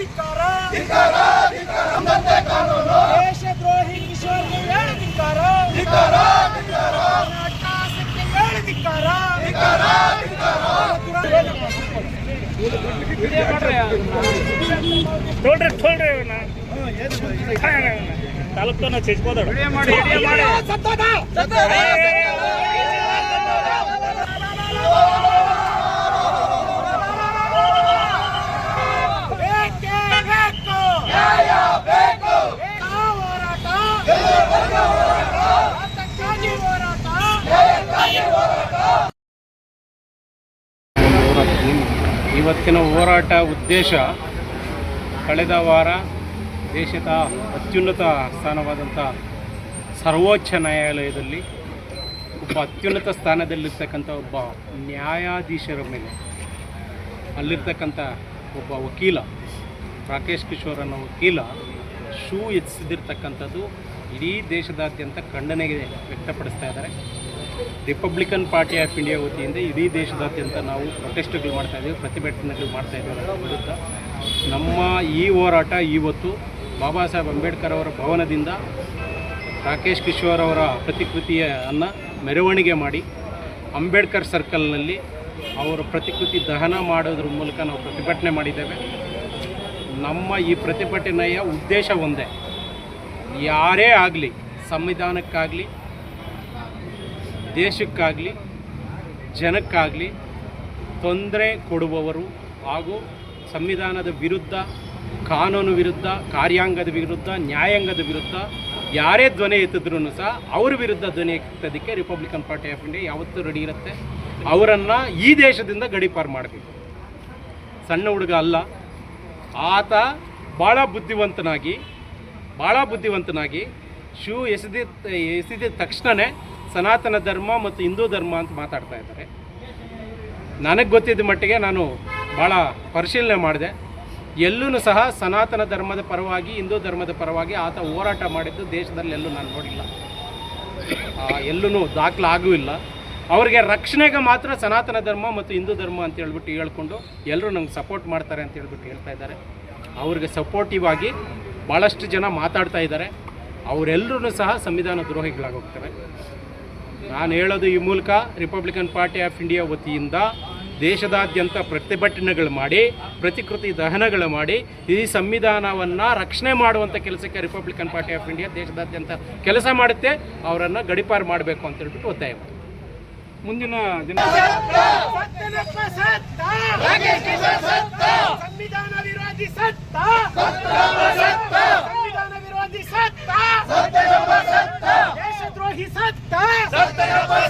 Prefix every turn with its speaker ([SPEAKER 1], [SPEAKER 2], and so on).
[SPEAKER 1] ಧಿಕ್ಕಾರ ದೇಶದ್ರೋಹಿ ಕಿಶೋರ್ಗೆ ಹೇಳಿ ಧಿಕ್ಕಾರ ಅವನ ಅಟ್ಟಹಾಸಕ್ಕೆ ಹೇಳಿ ಧಿಕ್ಕಾರ
[SPEAKER 2] ನೋಡ್ರಿ ನೋಡ್ರಿ ಇವನ್ನ ತಾಲೂಕನ್ನ ಚೇಚ್ಬೋದಾಡು
[SPEAKER 1] ಸತ್ತೋದ ಬೇಕೇ
[SPEAKER 3] ಇವತ್ತಿನ ಹೋರಾಟ ಉದ್ದೇಶ ಕಳೆದ ವಾರ ದೇಶದ ಅತ್ಯುನ್ನತ ಸ್ಥಾನವಾದಂಥ ಸರ್ವೋಚ್ಚ ನ್ಯಾಯಾಲಯದಲ್ಲಿ, ಒಬ್ಬ ಅತ್ಯುನ್ನತ ಸ್ಥಾನದಲ್ಲಿರ್ತಕ್ಕಂಥ ಒಬ್ಬ ನ್ಯಾಯಾಧೀಶರ ಮೇಲೆ, ಅಲ್ಲಿರ್ತಕ್ಕಂಥ ಒಬ್ಬ ವಕೀಲ, ರಾಕೇಶ್ ಕಿಶೋರ್ ಅನ್ನೋ ವಕೀಲ ಶೂ ಎತ್ತಿಸಿದಿರ್ತಕ್ಕಂಥದ್ದು ಇಡೀ ದೇಶದಾದ್ಯಂತ ಖಂಡನೆಗೆ ವ್ಯಕ್ತಪಡಿಸ್ತಾ ಇದ್ದಾರೆ. ರಿಪಬ್ಲಿಕನ್ ಪಾರ್ಟಿ ಆಫ್ ಇಂಡಿಯಾ ವತಿಯಿಂದ ಇಡೀ ದೇಶದಾದ್ಯಂತ ನಾವು ಪ್ರೊಟೆಸ್ಟ್ಗಳು ಮಾಡ್ತಾ ಇದ್ದೀವಿ, ಪ್ರತಿಭಟನೆಗಳು ಮಾಡ್ತಾ ಇದ್ದೀವಿ ಅಂತ ವಿರುದ್ಧ. ನಮ್ಮ ಈ ಹೋರಾಟ ಇವತ್ತು ಬಾಬಾ ಸಾಹೇಬ್ ಅಂಬೇಡ್ಕರ್ ಅವರ ಭವನದಿಂದ ರಾಕೇಶ್ ಕಿಶೋರ್ ಅವರ ಪ್ರತಿಕೃತಿಯನ್ನು ಮೆರವಣಿಗೆ ಮಾಡಿ ಅಂಬೇಡ್ಕರ್ ಸರ್ಕಲ್ನಲ್ಲಿ ಅವರ ಪ್ರತಿಕೃತಿ ದಹನ ಮಾಡೋದ್ರ ಮೂಲಕ ನಾವು ಪ್ರತಿಭಟನೆ ಮಾಡಿದ್ದೇವೆ. ನಮ್ಮ ಈ ಪ್ರತಿಭಟನೆಯ ಉದ್ದೇಶ ಒಂದೇ, ಯಾರೇ ಆಗಲಿ, ಸಂವಿಧಾನಕ್ಕಾಗಲಿ ದೇಶಕ್ಕಾಗಲಿ, ಜನಕ್ಕಾಗಲಿ ತೊಂದರೆ ಕೊಡುವವರು ಹಾಗೂ ಸಂವಿಧಾನದ ವಿರುದ್ಧ, ಕಾನೂನು ವಿರುದ್ಧ, ಕಾರ್ಯಾಂಗದ ವಿರುದ್ಧ, ನ್ಯಾಯಾಂಗದ ವಿರುದ್ಧ ಯಾರೇ ಧ್ವನಿ ಎತ್ತಿದ್ರೂ ಸಹ ಅವ್ರ ವಿರುದ್ಧ ಧ್ವನಿ ಎತ್ತೋದಕ್ಕೆ ರಿಪಬ್ಲಿಕನ್ ಪಾರ್ಟಿ ಆಫ್ ಇಂಡಿಯಾ ಯಾವತ್ತೂ ರೆಡಿ ಇರುತ್ತೆ. ಅವರನ್ನು ಈ ದೇಶದಿಂದ ಗಡಿಪಾರು ಮಾಡಬೇಕು. ಸಣ್ಣ ಹುಡುಗ ಅಲ್ಲ. ಆತ ಭಾಳ ಬುದ್ಧಿವಂತನಾಗಿ ಭಾಳ ಬುದ್ಧಿವಂತನಾಗಿ ಶೂ ಎಸೆದ ಎಸೆದ ತಕ್ಷಣವೇ ಸನಾತನ ಧರ್ಮ ಮತ್ತು ಹಿಂದೂ ಧರ್ಮ ಅಂತ ಮಾತಾಡ್ತಾ ಇದ್ದಾರೆ. ನನಗೆ ಗೊತ್ತಿದ್ದ ಮಟ್ಟಿಗೆ ನಾನು ಭಾಳ ಪರಿಶೀಲನೆ ಮಾಡಿದೆ. ಎಲ್ಲೂ ಸಹ ಸನಾತನ ಧರ್ಮದ ಪರವಾಗಿ, ಹಿಂದೂ ಧರ್ಮದ ಪರವಾಗಿ ಆತ ಹೋರಾಟ ಮಾಡಿದ್ದು ದೇಶದಲ್ಲಿ ಎಲ್ಲೂ ನಾನು ನೋಡಿಲ್ಲ. ಎಲ್ಲೂ ದಾಖಲಾಗೂ ಇಲ್ಲ. ಅವರಿಗೆ ರಕ್ಷಣೆಗೆ ಮಾತ್ರ ಸನಾತನ ಧರ್ಮ ಮತ್ತು ಹಿಂದೂ ಧರ್ಮ ಅಂತ ಹೇಳ್ಬಿಟ್ಟು ಹೇಳ್ಕೊಂಡು ಎಲ್ಲರೂ ನಂಗೆ ಸಪೋರ್ಟ್ ಮಾಡ್ತಾರೆ ಅಂತ ಹೇಳ್ಬಿಟ್ಟು ಹೇಳ್ತಾ ಇದ್ದಾರೆ. ಅವ್ರಿಗೆ ಸಪೋರ್ಟಿವ್ ಆಗಿ ಭಾಳಷ್ಟು ಜನ ಮಾತಾಡ್ತಾ ಇದ್ದಾರೆ. ಅವರೆಲ್ಲರೂ ಸಹ ಸಂವಿಧಾನ ದ್ರೋಹಿಗಳಾಗೋಗ್ತವೆ. ನಾನು ಹೇಳೋದು ಈ ಮೂಲಕ ರಿಪಬ್ಲಿಕನ್ ಪಾರ್ಟಿ ಆಫ್ ಇಂಡಿಯಾ ವತಿಯಿಂದ ದೇಶದಾದ್ಯಂತ ಪ್ರತಿಭಟನೆಗಳು ಮಾಡಿ ಪ್ರತಿಕೃತಿ ದಹನಗಳು ಮಾಡಿ ಈ ಸಂವಿಧಾನವನ್ನು ರಕ್ಷಣೆ ಮಾಡುವಂಥ ಕೆಲಸಕ್ಕೆ ರಿಪಬ್ಲಿಕನ್ ಪಾರ್ಟಿ ಆಫ್ ಇಂಡಿಯಾ ದೇಶದಾದ್ಯಂತ ಕೆಲಸ ಮಾಡುತ್ತೆ ಅವರನ್ನು ಗಡಿಪಾರು ಮಾಡಬೇಕು ಅಂತ ಹೇಳ್ಬಿಟ್ಟು ಒತ್ತಾಯ ಮುಂದಿನ ದಿನ
[SPEAKER 1] ಸಂವಿಧಾನ ವಿರೋಧಿ ಸತ್ತ